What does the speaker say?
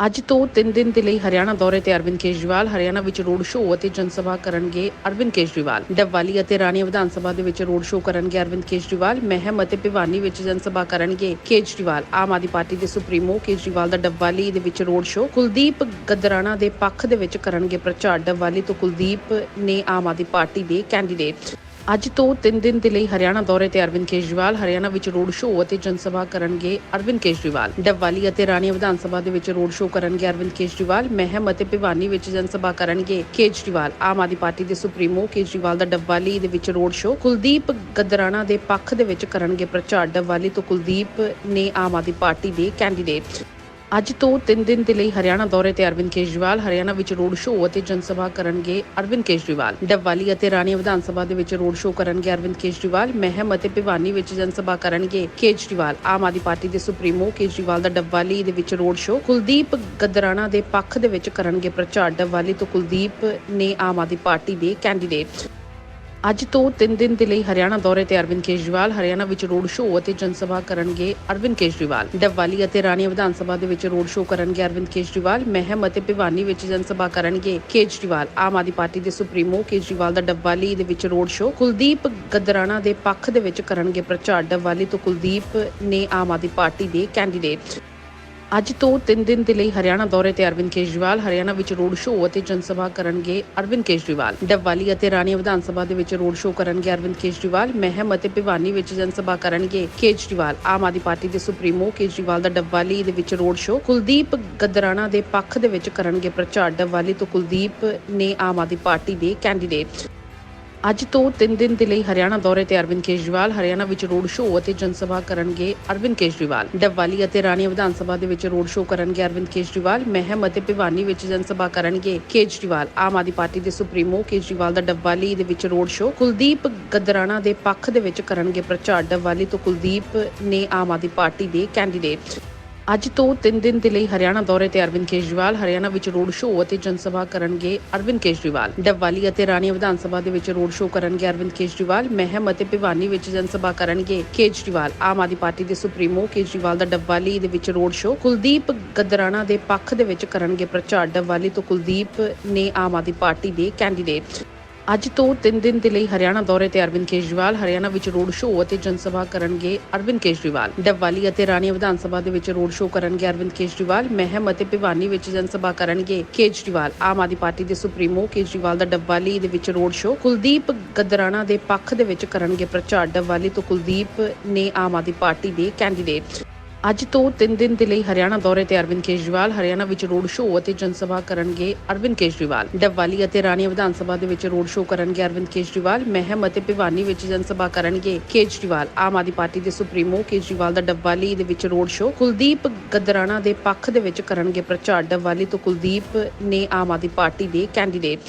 ਅੱਜ ਤੋਂ 3 ਦਿਨ ਦੇ ਲਈ ਹਰਿਆਣਾ ਦੌਰੇ ਤੇ ਅਰਵਿੰਦ ਕੇਜਰੀਵਾਲ, ਹਰਿਆਣਾ ਵਿੱਚ ਰੋਡ ਸ਼ੋਅ ਅਤੇ ਜਨ ਸਭਾ ਕਰਨਗੇ ਅਰਵਿੰਦ ਕੇਜਰੀਵਾਲ। ਡੱਵਾਲੀ ਅਤੇ ਰਾਣੀ ਵਿਧਾਨ ਸਭਾ ਦੇ ਵਿੱਚ ਰੋਡ ਸ਼ੋਅ ਕਰਨਗੇ ਅਰਵਿੰਦ ਕੇਜਰੀਵਾਲ, ਮਹਿਮ ਅਤੇ ਭਿਵਾਨੀ ਵਿੱਚ ਜਨ ਸਭਾ ਕਰਨਗੇ ਕੇਜਰੀਵਾਲ। ਆਮ ਆਦਮੀ ਪਾਰਟੀ ਦੇ ਸੁਪਰੀਮੋ ਕੇਜਰੀਵਾਲ ਦਾ ਡੱਵਾਲੀ ਦੇ ਵਿੱਚ ਰੋਡ ਸ਼ੋਅ, ਕੁਲਦੀਪ ਗਦਰਾਣਾ ਦੇ ਪੱਖ ਦੇ ਵਿੱਚ ਕਰਨਗੇ ਪ੍ਰਚਾਰ। ਡੱਵਾਲੀ ਤੋਂ ਕੁਲਦੀਪ ਨੇ ਆਮ ਆਦਮੀ ਪਾਰਟੀ ਦੇ ਕੈਂਡੀਡੇਟ। ਅੱਜ ਤੋਂ 3 ਦਿਨ ਦੇ ਲਈ ਹਰਿਆਣਾ ਦੌਰੇ ਤੇ ਅਰਵਿੰਦ ਕੇਜਰੀਵਾਲ। ਹਰਿਆਣਾ ਵਿੱਚ ਰੋਡ ਸ਼ੋਅ ਅਤੇ ਜਨਸਭਾ ਕਰਨਗੇ ਅਰਵਿੰਦ ਕੇਜਰੀਵਾਲ। ਡੱਵਾਲੀ ਅਤੇ ਰਾਣੀ ਵਿਧਾਨ ਸਭਾ ਦੇ ਵਿੱਚ ਰੋਡ ਸ਼ੋਅ ਕਰਨਗੇ ਅਰਵਿੰਦ ਕੇਜਰੀਵਾਲ। ਮਹਿਮ ਅਤੇ ਭਿਵਾਨੀ ਵਿੱਚ ਜਨਸਭਾ ਕਰਨਗੇ ਕੇਜਰੀਵਾਲ। ਆਮ ਆਦਮੀ ਪਾਰਟੀ ਦੇ ਸੁਪਰੀਮੋ ਕੇਜਰੀਵਾਲ ਦਾ ਡੱਵਾਲੀ ਦੇ ਵਿੱਚ ਰੋਡ ਸ਼ੋਅ। ਕੁਲਦੀਪ ਗਦਰਾਣਾ ਦੇ ਪੱਖ ਦੇ ਵਿੱਚ ਕਰਨਗੇ ਪ੍ਰਚਾਰ। ਡੱਵਾਲੀ ਤੋਂ ਕੁਲਦੀਪ ਨੇ ਆਮ ਆਦਮੀ ਪਾਰਟੀ ਦੇ ਕੈਂਡੀਡੇਟ। ਅੱਜ ਤੋਂ 3 ਦਿਨ ਦੇ ਲਈ ਹਰਿਆਣਾ ਦੌਰੇ ਤੇ ਅਰਵਿੰਦ ਕੇਜਰੀਵਾਲ, ਹਰਿਆਣਾ ਵਿੱਚ ਰੋਡ ਸ਼ੋਅ ਅਤੇ ਜਨ ਕਰਨਗੇ ਅਰਵਿੰਦ ਕੇਜਰੀਵਾਲ। ਡੱਵਾਲੀ ਅਤੇ ਰਾਣੀ ਵਿਧਾਨ ਸਭਾ ਦੇ ਵਿੱਚ ਰੋਡ ਸ਼ੋਅ ਕਰਨਗੇ ਅਰਵਿੰਦ ਕੇਜਰੀਵਾਲ, ਮਹਿਮ ਅਤੇ ਭਿਵਾਨੀ ਵਿੱਚ ਜਨਸਭਾ ਕਰਨਗੇ ਕੇਜਰੀਵਾਲ। ਆਮ ਆਦਮੀ ਪਾਰਟੀ ਦੇ ਸੁਪਰੀਮੋ ਕੇਜਰੀਵਾਲ ਦਾ ਡੱਵਾਲੀ ਦੇ ਵਿੱਚ ਰੋਡ ਸ਼ੋਅ, ਕੁਲਦੀਪ ਗਦਰਾਣਾ ਦੇ ਪੱਖ ਦੇ ਵਿੱਚ ਕਰਨਗੇ ਪ੍ਰਚਾਰ। ਡੱਵਾਲੀ ਤੋਂ ਕੁਲਦੀਪ ਨੇ ਆਮ ਆਦਮੀ ਪਾਰਟੀ ਦੇ ਕੈਂਡੀਡੇਟ। ਅੱਜ ਤੋਂ 3 ਦਿਨ ਦੇ ਲਈ ਹਰਿਆਣਾ ਦੌਰੇ ਤੇ ਅਰਵਿੰਦ ਕੇਜਰੀਵਾਲ, ਹਰਿਆਣਾ ਵਿੱਚ ਰੋਡ ਸ਼ੋਅ ਅਤੇ ਜਨ ਕਰਨਗੇ ਅਰਵਿੰਦ ਕੇਜਰੀਵਾਲ। ਡੱਵਾਲੀ ਅਤੇ ਰਾਣੀ ਵਿਧਾਨ ਸਭਾ ਦੇ ਵਿੱਚ ਰੋਡ ਸ਼ੋਅ ਕਰਨਗੇ ਅਰਵਿੰਦ ਕੇਜਰੀਵਾਲ, ਮਹਿਮ ਅਤੇ ਭਿਵਾਨੀ ਵਿੱਚ ਜਨਸਭਾ ਕਰਨਗੇ ਕੇਜਰੀਵਾਲ। ਆਮ ਆਦਮੀ ਪਾਰਟੀ ਦੇ ਸੁਪਰੀਮੋ ਕੇਜਰੀਵਾਲ ਦਾ ਡੱਵਾਲੀ ਦੇ ਵਿੱਚ ਰੋਡ ਸ਼ੋਅ, ਕੁਲਦੀਪ ਗਦਰਾਣਾ ਦੇ ਪੱਖ ਦੇ ਵਿੱਚ ਕਰਨਗੇ ਪ੍ਰਚਾਰ। ਡੱਵਾਲੀ ਤੋਂ ਕੁਲਦੀਪ ਨੇ ਆਮ ਆਦਮੀ ਪਾਰਟੀ ਦੇ ਕੈਂਡੀਡੇਟ। ਅੱਜ ਤੋਂ 3 ਦਿਨ ਦੇ ਲਈ ਹਰਿਆਣਾ ਦੌਰੇ ਤੇ ਅਰਵਿੰਦ ਕੇਜਰੀਵਾਲ, ਹਰਿਆਣਾ ਵਿੱਚ ਰੋਡ ਸ਼ੋਅ ਅਤੇ ਜਨ ਕਰਨਗੇ ਅਰਵਿੰਦ ਕੇਜਰੀਵਾਲ। ਡੱਵਾਲੀ ਅਤੇ ਰਾਣੀ ਵਿਧਾਨ ਸਭਾ ਦੇ ਵਿੱਚ ਰੋਡ ਸ਼ੋਅ ਕਰਨਗੇ ਅਰਵਿੰਦ ਕੇਜਰੀਵਾਲ, ਮਹਿਮ ਅਤੇ ਭਿਵਾਨੀ ਵਿੱਚ ਜਨਸਭਾ ਕਰਨਗੇ ਕੇਜਰੀਵਾਲ। ਆਮ ਆਦਮੀ ਪਾਰਟੀ ਦੇ ਸੁਪਰੀਮੋ ਕੇਜਰੀਵਾਲ ਦਾ ਡੱਵਾਲੀ ਦੇ ਵਿੱਚ ਰੋਡ ਸ਼ੋਅ, ਕੁਲਦੀਪ ਗਦਰਾਣਾ ਦੇ ਪੱਖ ਦੇ ਵਿੱਚ ਕਰਨਗੇ ਪ੍ਰਚਾਰ। ਡੱਵਾਲੀ ਤੋਂ ਕੁਲਦੀਪ ਨੇ ਆਮ ਆਦਮੀ ਪਾਰਟੀ ਦੇ ਕੈਂਡੀਡੇਟ। ਅੱਜ ਤੋਂ 3 ਦਿਨ ਦੇ ਲਈ ਹਰਿਆਣਾ ਦੌਰੇ ਤੇ ਅਰਵਿੰਦ ਕੇਜਰੀਵਾਲ, ਹਰਿਆਣਾ ਵਿੱਚ ਰੋਡ ਸ਼ੋਅ ਅਤੇ ਜਨਸਭਾ ਕਰਨਗੇ ਅਰਵਿੰਦ ਕੇਜਰੀਵਾਲ। ਡੱਵਾਲੀ ਅਤੇ ਰਾਣੀ ਵਿਧਾਨ ਸਭਾ ਦੇ ਵਿੱਚ ਰੋਡ ਸ਼ੋਅ ਕਰਨਗੇ ਅਰਵਿੰਦ ਕੇਜਰੀਵਾਲ, ਮਹਿਮ ਅਤੇ ਭਿਵਾਨੀ ਵਿੱਚ ਜਨਸਭਾ ਕਰਨਗੇ ਕੇਜਰੀਵਾਲ। ਆਮ ਆਦਮੀ ਪਾਰਟੀ ਦੇ ਸੁਪਰੀਮੋ ਕੇਜਰੀਵਾਲ ਦਾ ਡੱਵਾਲੀ ਦੇ ਵਿੱਚ ਰੋਡ ਸ਼ੋਅ, ਕੁਲਦੀਪ ਗਦਰਾਣਾ ਦੇ ਪੱਖ ਦੇ ਵਿੱਚ ਕਰਨਗੇ ਪ੍ਰਚਾਰ। ਡੱਵਾਲੀ ਤੋਂ ਕੁਲਦੀਪ ਨੇ ਆਮ ਆਦਮੀ ਪਾਰਟੀ ਦੇ ਕੈਂਡੀਡੇਟ। ਅੱਜ ਤੋਂ 3 ਦਿਨ ਦੇ ਲਈ ਹਰਿਆਣਾ ਦੌਰੇ ਤੇ ਅਰਵਿੰਦ ਕੇਜਰੀਵਾਲ, ਹਰਿਆਣਾ ਵਿੱਚ ਰੋਡ ਸ਼ੋਅ ਅਤੇ ਜਨ ਕਰਨਗੇ ਅਰਵਿੰਦ ਕੇਜਰੀਵਾਲ। ਡੱਵਾਲੀ ਅਤੇ ਰਾਣੀ ਵਿਧਾਨ ਸਭਾ ਦੇ ਵਿੱਚ ਰੋਡ ਸ਼ੋਅ ਕਰਨਗੇ ਅਰਵਿੰਦ ਕੇਜਰੀਵਾਲ, ਮਹਿਮ ਅਤੇ ਭਿਵਾਨੀ ਵਿੱਚ ਜਨਸਭਾ ਕਰਨਗੇ ਕੇਜਰੀਵਾਲ। ਆਮ ਆਦਮੀ ਪਾਰਟੀ ਦੇ ਸੁਪਰੀਮੋ ਕੇਜਰੀਵਾਲ ਦਾ ਡੱਵਾਲੀ ਦੇ ਵਿੱਚ ਰੋਡ ਸ਼ੋਅ, ਕੁਲਦੀਪ ਗਦਰਾਣਾ ਦੇ ਪੱਖ ਦੇ ਵਿੱਚ ਕਰਨਗੇ ਪ੍ਰਚਾਰ। ਡੱਵਾਲੀ ਤੋਂ ਕੁਲਦੀਪ ਨੇ ਆਮ ਆਦਮੀ ਪਾਰਟੀ ਦੇ ਕੈਂਡੀਡੇਟ। ਅੱਜ ਤੋਂ 3 ਦਿਨ ਦੇ ਲਈ ਹਰਿਆਣਾ ਦੌਰੇ ਤੇ ਅਰਵਿੰਦ ਕੇਜਰੀਵਾਲ। ਹਰਿਆਣਾ ਵਿੱਚ ਰੋਡ ਸ਼ੋਅ ਅਤੇ ਜਨ ਕਰਨਗੇ ਅਰਵਿੰਦ ਕੇਜਰੀਵਾਲ। ਡੱਵਾਲੀ ਅਤੇ ਰਾਣੀ ਵਿਧਾਨ ਸਭਾ ਦੇ ਵਿੱਚ ਰੋਡ ਸ਼ੋਅ ਕਰਨਗੇ ਅਰਵਿੰਦ ਕੇਜਰੀਵਾਲ। ਮਹਿਮ ਅਤੇ ਭਿਵਾਨੀ ਵਿੱਚ ਜਨਸਭਾ ਕਰਨਗੇ ਕੇਜਰੀਵਾਲ। ਆਮ ਆਦਮੀ ਪਾਰਟੀ ਦੇ ਸੁਪਰੀਮੋ ਕੇਜਰੀਵਾਲ ਦਾ ਡੱਵਾਲੀ ਦੇ ਵਿੱਚ ਰੋਡ ਸ਼ੋਅ। ਕੁਲਦੀਪ ਗਦਰਾਣਾ ਦੇ ਪੱਖ ਦੇ ਵਿੱਚ ਕਰਨਗੇ ਪ੍ਰਚਾਰ। ਡੱਵਾਲੀ ਤੋਂ ਕੁਲਦੀਪ ਨੇ ਆਮ ਆਦਮੀ ਪਾਰਟੀ ਦੇ ਕੈਂਡੀਡੇਟ। ਅੱਜ ਤੋਂ 3 ਦਿਨ ਦੇ ਲਈ ਹਰਿਆਣਾ ਦੌਰੇ ਤੇ ਅਰਵਿੰਦ ਕੇਜਰੀਵਾਲ, ਹਰਿਆਣਾ ਵਿੱਚ ਰੋਡ ਸ਼ੋਅ ਅਤੇ ਜਨ ਸਭਾ ਕਰਨਗੇ ਅਰਵਿੰਦ ਕੇਜਰੀਵਾਲ। ਡੱਵਾਲੀ ਅਤੇ ਰਾਣੀ ਵਿਧਾਨ ਸਭਾ ਦੇ ਵਿੱਚ ਰੋਡ ਸ਼ੋਅ ਕਰਨਗੇ ਅਰਵਿੰਦ ਕੇਜਰੀਵਾਲ, ਮਹਿਮ ਅਤੇ ਭਿਵਾਨੀ ਵਿੱਚ ਜਨ ਸਭਾ ਕਰਨਗੇ ਕੇਜਰੀਵਾਲ। ਆਮ ਆਦਮੀ ਪਾਰਟੀ ਦੇ ਸੁਪਰੀਮੋ ਕੇਜਰੀਵਾਲ ਦਾ ਡੱਵਾਲੀ ਦੇ ਵਿੱਚ ਰੋਡ ਸ਼ੋਅ, ਕੁਲਦੀਪ ਗਦਰਾਣਾ ਦੇ ਪੱਖ ਦੇ ਵਿੱਚ ਕਰਨਗੇ ਪ੍ਰਚਾਰ। ਡੱਵਾਲੀ ਤੋਂ ਕੁਲਦੀਪ ਨੇ ਆਮ ਆਦਮੀ ਪਾਰਟੀ ਦੇ ਕੈਂਡੀਡੇਟ।